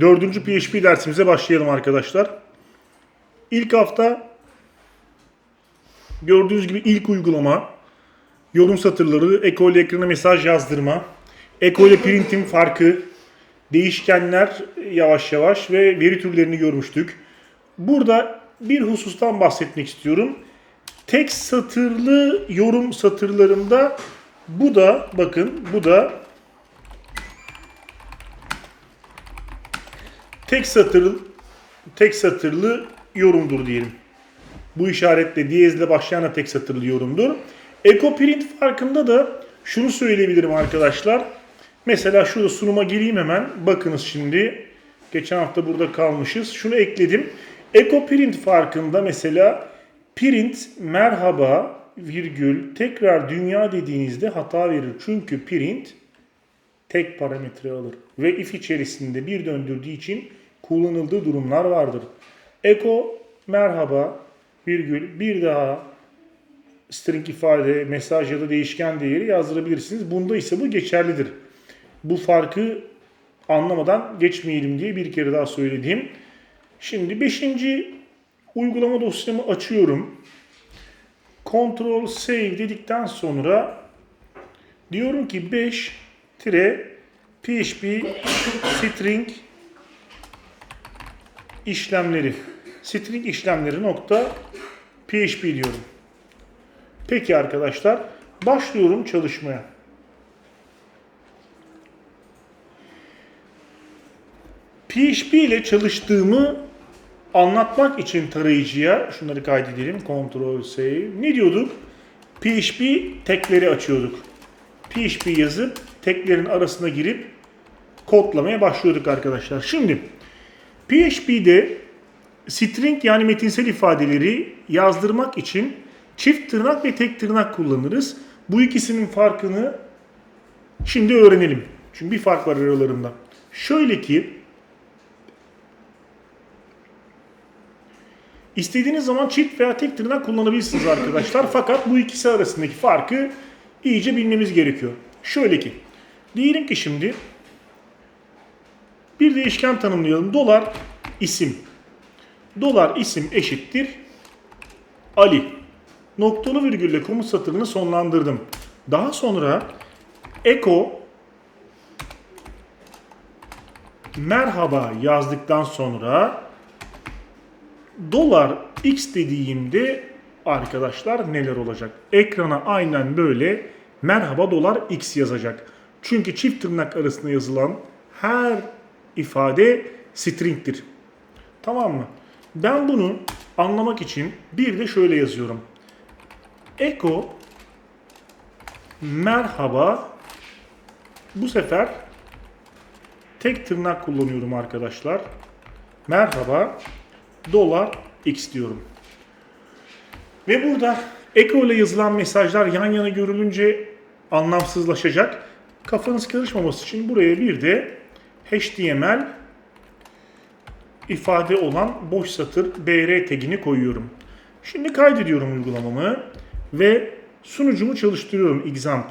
Dördüncü PHP dersimize başlayalım arkadaşlar. İlk hafta gördüğünüz gibi ilk uygulama yorum satırları, eko ile ekrana mesaj yazdırma, eko ile printin farkı, değişkenler yavaş yavaş ve veri türlerini görmüştük. Burada bir husustan bahsetmek istiyorum. Tek satırlı yorum satırlarında bu da bakın bu da tek satır tek satırlı yorumdur diyelim. Bu işaretle diyezle başlayan tek satırlı yorumdur. Eko print farkında da şunu söyleyebilirim arkadaşlar. Mesela şurada sunuma gireyim hemen. Bakınız şimdi. Geçen hafta burada kalmışız. Şunu ekledim. Eko print farkında mesela print merhaba virgül tekrar dünya dediğinizde hata verir. Çünkü print tek parametre alır. Ve if içerisinde bir döndürdüğü için kullanıldığı durumlar vardır. Eko merhaba virgül bir daha string ifade, mesaj ya da değişken değeri yazdırabilirsiniz. Bunda ise bu geçerlidir. Bu farkı anlamadan geçmeyelim diye bir kere daha söylediğim. Şimdi 5. uygulama dosyamı açıyorum. Ctrl Save dedikten sonra diyorum ki 5 tire PHP string işlemleri string işlemleri nokta PHP diyorum. Peki arkadaşlar başlıyorum çalışmaya. PHP ile çalıştığımı anlatmak için tarayıcıya şunları kaydedelim. Ctrl Save. Ne diyorduk? PHP tekleri açıyorduk. PHP yazıp teklerin arasına girip kodlamaya başlıyorduk arkadaşlar. Şimdi PHP'de string yani metinsel ifadeleri yazdırmak için çift tırnak ve tek tırnak kullanırız. Bu ikisinin farkını şimdi öğrenelim. Çünkü bir fark var aralarında. Şöyle ki istediğiniz zaman çift veya tek tırnak kullanabilirsiniz arkadaşlar. Fakat bu ikisi arasındaki farkı iyice bilmemiz gerekiyor. Şöyle ki diyelim ki şimdi bir değişken tanımlayalım. Dolar isim. Dolar isim eşittir Ali. Noktalı virgülle komut satırını sonlandırdım. Daha sonra eko merhaba yazdıktan sonra dolar x dediğimde arkadaşlar neler olacak? Ekrana aynen böyle merhaba dolar x yazacak. Çünkü çift tırnak arasında yazılan her ifade string'tir. Tamam mı? Ben bunu anlamak için bir de şöyle yazıyorum. Eko merhaba bu sefer tek tırnak kullanıyorum arkadaşlar. Merhaba dolar x diyorum. Ve burada Eko ile yazılan mesajlar yan yana görülünce anlamsızlaşacak. Kafanız karışmaması için buraya bir de HTML ifade olan boş satır BR tagini koyuyorum. Şimdi kaydediyorum uygulamamı ve sunucumu çalıştırıyorum examp.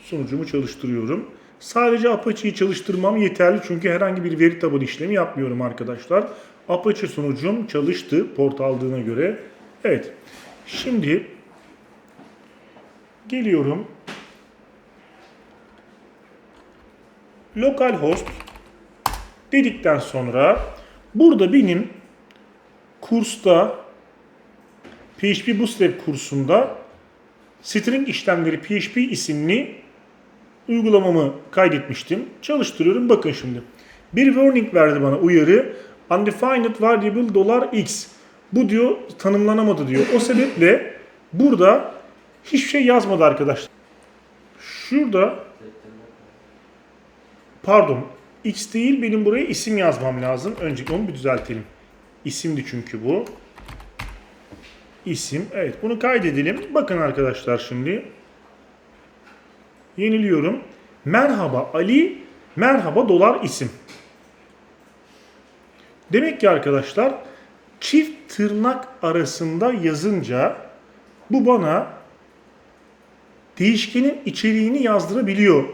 Sunucumu çalıştırıyorum. Sadece Apache'yi çalıştırmam yeterli çünkü herhangi bir veri tabanı işlemi yapmıyorum arkadaşlar. Apache sunucum çalıştı port aldığına göre. Evet. Şimdi geliyorum. Localhost dedikten sonra burada benim kursta PHP Bootstrap kursunda string işlemleri PHP isimli uygulamamı kaydetmiştim. Çalıştırıyorum. Bakın şimdi. Bir warning verdi bana uyarı. Undefined variable dolar $x. Bu diyor tanımlanamadı diyor. O sebeple burada hiçbir şey yazmadı arkadaşlar. Şurada pardon x değil benim buraya isim yazmam lazım. Öncelikle onu bir düzeltelim. İsimdi çünkü bu. İsim. Evet bunu kaydedelim. Bakın arkadaşlar şimdi. Yeniliyorum. Merhaba Ali, merhaba dolar isim. Demek ki arkadaşlar çift tırnak arasında yazınca bu bana değişkenin içeriğini yazdırabiliyor.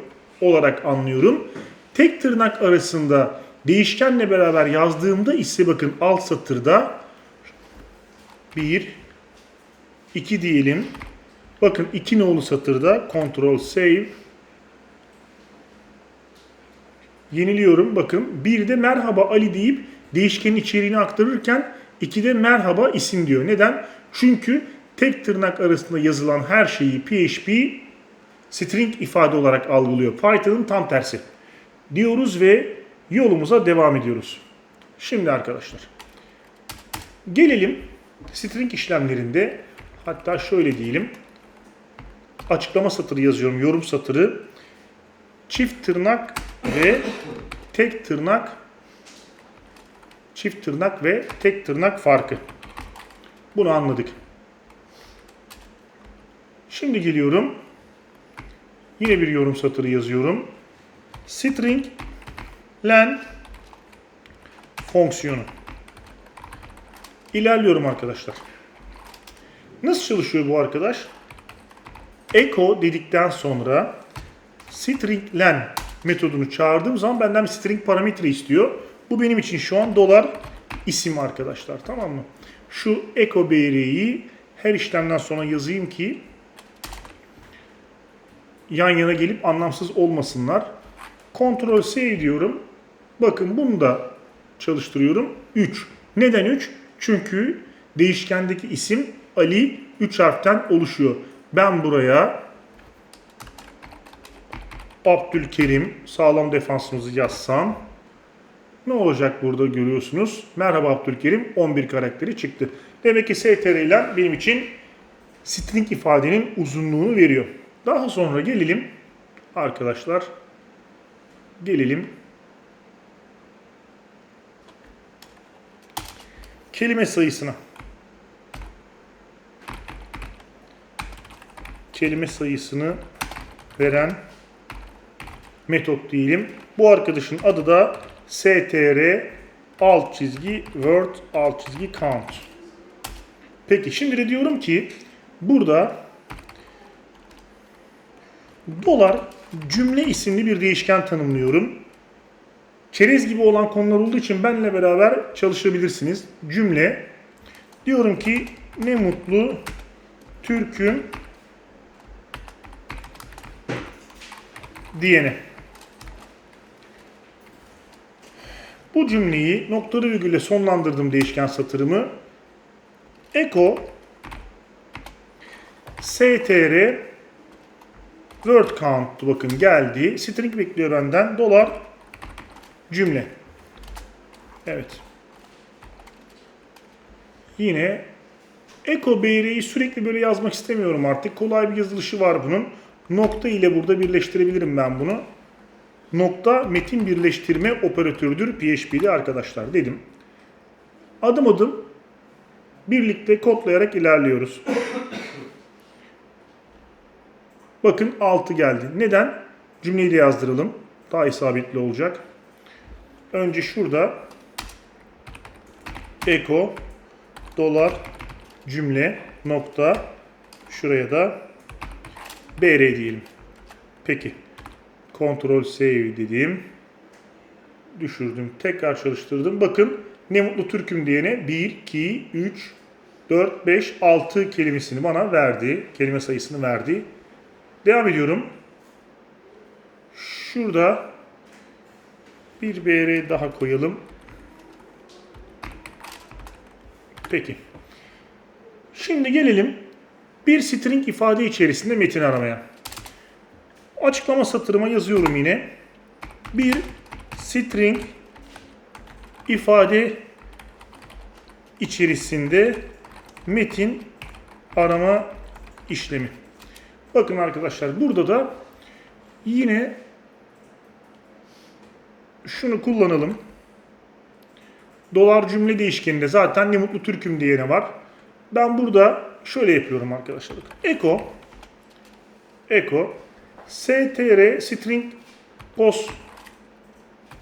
olarak anlıyorum. Tek tırnak arasında değişkenle beraber yazdığımda ise bakın alt satırda 1 2 diyelim. Bakın 2 nolu satırda Ctrl Save yeniliyorum. Bakın bir de merhaba Ali deyip değişkenin içeriğini aktarırken iki de merhaba isim diyor. Neden? Çünkü tek tırnak arasında yazılan her şeyi PHP string ifade olarak algılıyor. Python'ın tam tersi. Diyoruz ve yolumuza devam ediyoruz. Şimdi arkadaşlar gelelim string işlemlerinde hatta şöyle diyelim açıklama satırı yazıyorum yorum satırı çift tırnak ve tek tırnak çift tırnak ve tek tırnak farkı. Bunu anladık. Şimdi geliyorum. Yine bir yorum satırı yazıyorum. String len fonksiyonu. İlerliyorum arkadaşlar. Nasıl çalışıyor bu arkadaş? Echo dedikten sonra string len metodunu çağırdığım zaman benden bir string parametre istiyor. Bu benim için şu an dolar isim arkadaşlar tamam mı? Şu echo BR'yi her işlemden sonra yazayım ki yan yana gelip anlamsız olmasınlar. Ctrl S diyorum. Bakın bunu da çalıştırıyorum. 3. Neden 3? Çünkü değişkendeki isim Ali 3 harften oluşuyor. Ben buraya Abdülkerim sağlam defansımızı yazsam ne olacak burada görüyorsunuz. Merhaba Abdülkerim 11 karakteri çıktı. Demek ki STR ile benim için string ifadenin uzunluğunu veriyor. Daha sonra gelelim arkadaşlar gelelim kelime sayısına. Kelime sayısını veren metot diyelim. Bu arkadaşın adı da str alt çizgi word alt çizgi count. Peki şimdi de diyorum ki burada dolar cümle isimli bir değişken tanımlıyorum. Çerez gibi olan konular olduğu için benle beraber çalışabilirsiniz. Cümle diyorum ki ne mutlu Türk'üm diyene. Bu cümleyi noktalı virgülle sonlandırdım değişken satırımı. Echo str word count bakın geldi. String bekliyor benden. Dolar cümle. Evet. Yine Echo BR'yi sürekli böyle yazmak istemiyorum artık. Kolay bir yazılışı var bunun. Nokta ile burada birleştirebilirim ben bunu. Nokta metin birleştirme operatörüdür PHP'de arkadaşlar dedim. Adım adım birlikte kodlayarak ilerliyoruz. Bakın 6 geldi. Neden? Cümleyi de yazdıralım. Daha isabetli olacak. Önce şurada echo dolar cümle nokta şuraya da br diyelim. Peki. Ctrl save dedim. Düşürdüm. Tekrar çalıştırdım. Bakın ne mutlu Türk'üm diyene 1, 2, 3, 4, 5, 6 kelimesini bana verdi. Kelime sayısını verdi. Devam ediyorum. Şurada bir BR daha koyalım. Peki. Şimdi gelelim bir string ifade içerisinde metin aramaya. Açıklama satırıma yazıyorum yine. Bir string ifade içerisinde metin arama işlemi. Bakın arkadaşlar burada da yine şunu kullanalım. Dolar cümle değişkeninde zaten ne mutlu Türk'üm diyene var. Ben burada şöyle yapıyorum arkadaşlar. Echo Echo str string post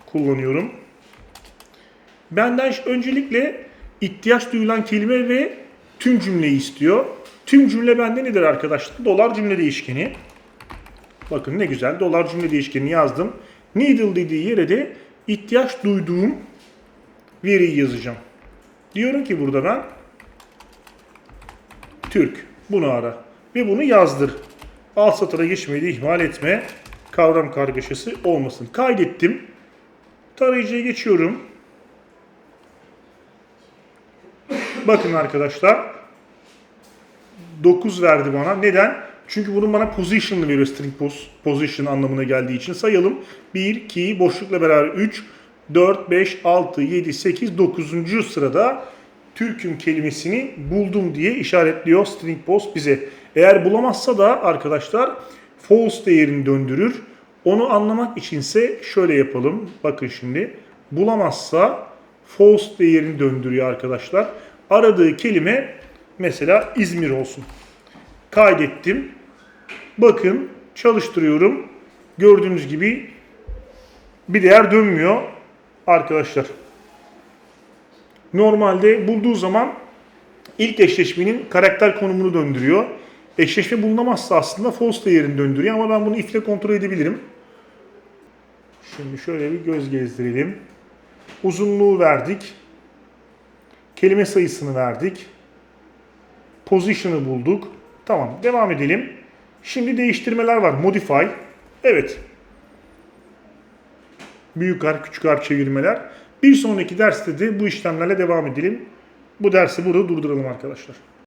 kullanıyorum. Benden öncelikle ihtiyaç duyulan kelime ve tüm cümleyi istiyor. Tüm cümle bende nedir arkadaşlar? Dolar cümle değişkeni. Bakın ne güzel. Dolar cümle değişkenini yazdım. Needle dediği yere de ihtiyaç duyduğum veriyi yazacağım. Diyorum ki burada ben Türk. Bunu ara. Ve bunu yazdır. Alt satıra geçmeyi de ihmal etme. Kavram kargaşası olmasın. Kaydettim. Tarayıcıya geçiyorum. Bakın arkadaşlar. 9 verdi bana. Neden? Çünkü bunun bana position'ını veriyor string pos, position anlamına geldiği için. Sayalım. 1, 2, boşlukla beraber 3, 4, 5, 6, 7, 8, 9. sırada Türk'üm kelimesini buldum diye işaretliyor string post bize. Eğer bulamazsa da arkadaşlar false değerini döndürür. Onu anlamak içinse şöyle yapalım. Bakın şimdi. Bulamazsa false değerini döndürüyor arkadaşlar. Aradığı kelime mesela İzmir olsun. Kaydettim. Bakın çalıştırıyorum. Gördüğünüz gibi bir değer dönmüyor arkadaşlar. Normalde bulduğu zaman ilk eşleşmenin karakter konumunu döndürüyor. Eşleşme bulunamazsa aslında false değerini döndürüyor ama ben bunu if ile kontrol edebilirim. Şimdi şöyle bir göz gezdirelim. Uzunluğu verdik. Kelime sayısını verdik. Position'ı bulduk. Tamam devam edelim. Şimdi değiştirmeler var. Modify. Evet. Büyük harf, küçük harf çevirmeler. Bir sonraki derste de bu işlemlerle devam edelim. Bu dersi burada durduralım arkadaşlar.